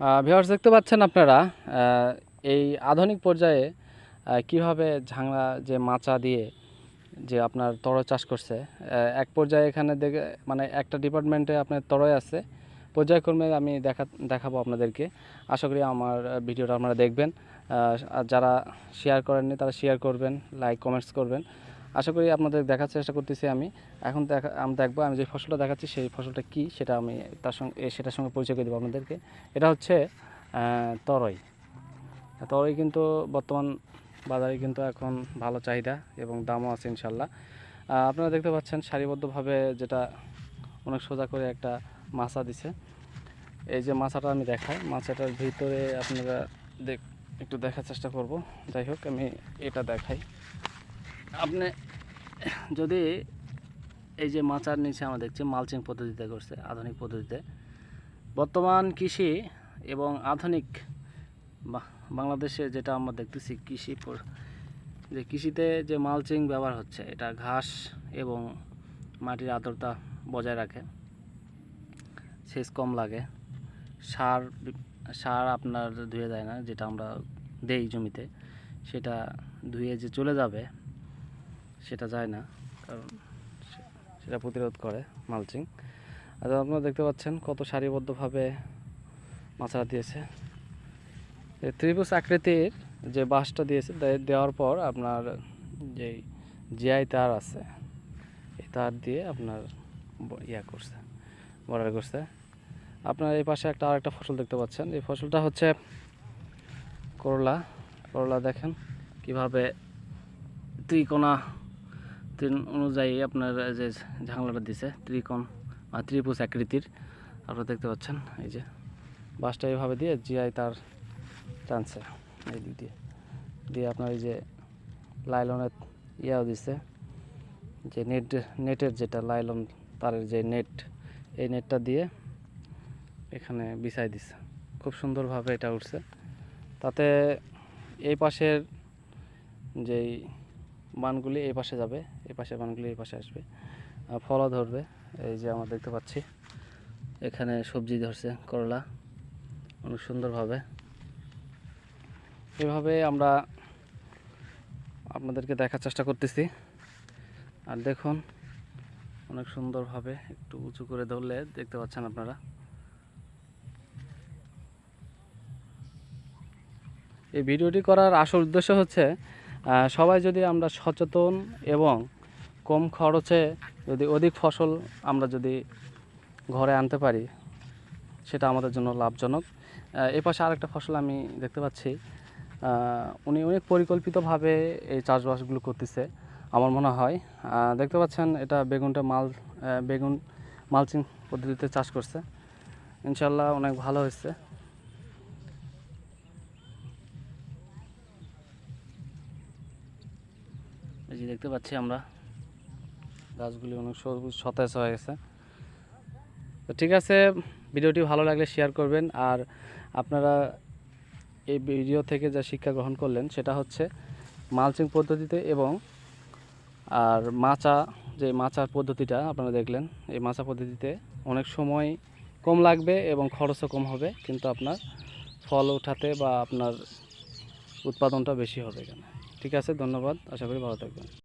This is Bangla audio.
ভিউয়ার্স দেখতে পাচ্ছেন আপনারা এই আধুনিক পর্যায়ে কীভাবে ঝাংলা যে মাচা দিয়ে যে আপনার তরয় চাষ করছে এক পর্যায়ে এখানে দেখে মানে একটা ডিপার্টমেন্টে আপনার তরয় আছে। পর্যায়ক্রমে আমি দেখা, দেখাবো আপনাদেরকে। আশা করি আমার ভিডিওটা আপনারা দেখবেন। আর যারা শেয়ার করেননি, তারা শেয়ার করবেন লাইক কমেন্টস করবেন। আশা করি আপনাদের দেখার চেষ্টা করতেছি আমি। এখন দেখা, আমি দেখব, আমি যে ফসলটা দেখাচ্ছি সেই ফসলটা কি সেটা আমি তার সঙ্গে সেটার সঙ্গে পরিচয় করে দেবো আপনাদেরকে। এটা হচ্ছে তরই। তরই কিন্তু বর্তমান বাজারে কিন্তু এখন ভালো চাহিদা এবং দামও আছে ইনশাল্লাহ। আপনারা দেখতে পাচ্ছেন সারিবদ্ধভাবে যেটা অনেক সোজা করে একটা মাছা দিছে। এই যে মাছাটা আমি দেখাই, মাছাটার ভিতরে আপনারা দেখ, একটু দেখার চেষ্টা করব। যাই হোক, আমি এটা দেখাই। আপনি যদি এই যে মাচার নিচে আমরা দেখছি মালচিং পদ্ধতিতে করছে, আধুনিক পদ্ধতিতে। বর্তমান কৃষি এবং আধুনিক বাংলাদেশে যেটা আমরা দেখতেছি কৃষি যে কৃষিতে যে মালচিং ব্যবহার হচ্ছে, এটা ঘাস এবং মাটির আর্দ্রতা বজায় রাখে, সেচ কম লাগে, সার সার আপনার ধুয়ে যায় না, যেটা আমরা দেই জমিতে, সেটা ধুয়ে যে চলে যাবে সেটা যায় না, কারণ সেটা প্রতিরোধ করে মালচিং। আর আপনারা দেখতে পাচ্ছেন কত সারিবদ্ধভাবে মাছরা দিয়েছে। ত্রিভুজ আকৃতির যে বাঁশটা দিয়েছে দেওয়ার পর আপনার যে জিআই তার আছে, এই তার দিয়ে আপনার ইয়া করছে, বর্ডার করছে। আপনার এই পাশে একটা আরেকটা ফসল দেখতে পাচ্ছেন। এই ফসলটা হচ্ছে করলা। করলা দেখেন কীভাবে ত্রিকোণা তিন অনুযায়ী আপনার যে ঝাংলাটা দিছে, ত্রিকোণ বা ত্রিভুজ আকৃতির, আপনারা দেখতে পাচ্ছেন, এই যে বাসটা এইভাবে দিয়ে জিআই তার টানছে, এই দিক দিয়ে। দিয়ে আপনার এই যে লাইলনের ইয়াও দিছে, যে নেট, নেটের যেটা লাইলন তারের যে নেট, এই নেটটা দিয়ে এখানে বিছাই দিছে। খুব সুন্দরভাবে এটা উঠছে। তাতে এই পাশের যেই বানগুলি এই পাশে যাবে এই পাশের বানগুলি এই পাশে আসবে। ফলও ধরবে। এই যে আমরা দেখতে পাচ্ছি, এখানে সবজি ধরছে, করলা। অনেক সুন্দরভাবে। এভাবে আমরা আপনাদেরকে দেখার চেষ্টা করতেছি। আর দেখুন, অনেক সুন্দরভাবে একটু উঁচু করে ধরলে দেখতে পাচ্ছেন আপনারা। এই ভিডিওটি করার আসল উদ্দেশ্য হচ্ছে সবাই যদি আমরা সচেতন এবং কম খরচে যদি অধিক ফসল আমরা যদি ঘরে আনতে পারি, সেটা আমাদের জন্য লাভজনক। এ পাশে আরেকটা ফসল আমি দেখতে পাচ্ছি। উনি অনেক পরিকল্পিতভাবে এই চাষবাসগুলো করতেছে, আমার মনে হয়। দেখতে পাচ্ছেন, এটা বেগুনটা মাল বেগুন মালচিং পদ্ধতিতে চাষ করছে। ইনশাল্লাহ অনেক ভালো হয়েছে। দেখতে পাচ্ছি আমরা গাছগুলি অনেক সবুজ, সতেজ হয়ে গেছে। তো ঠিক আছে, ভিডিওটি ভালো লাগলে শেয়ার করবেন। আর আপনারা এই ভিডিও থেকে যা শিক্ষা গ্রহণ করলেন, সেটা হচ্ছে মালচিং পদ্ধতিতে এবং আর মাচা, যে মাচার পদ্ধতিটা আপনারা দেখলেন, এই মাচা পদ্ধতিতে অনেক সময় কম লাগবে এবং খরচও কম হবে, কিন্তু আপনার ফল ওঠাতে বা আপনার উৎপাদনটা বেশি হবে এখানে। ঠিক আছে, ধন্যবাদ, আশা করি ভালো থাকবেন।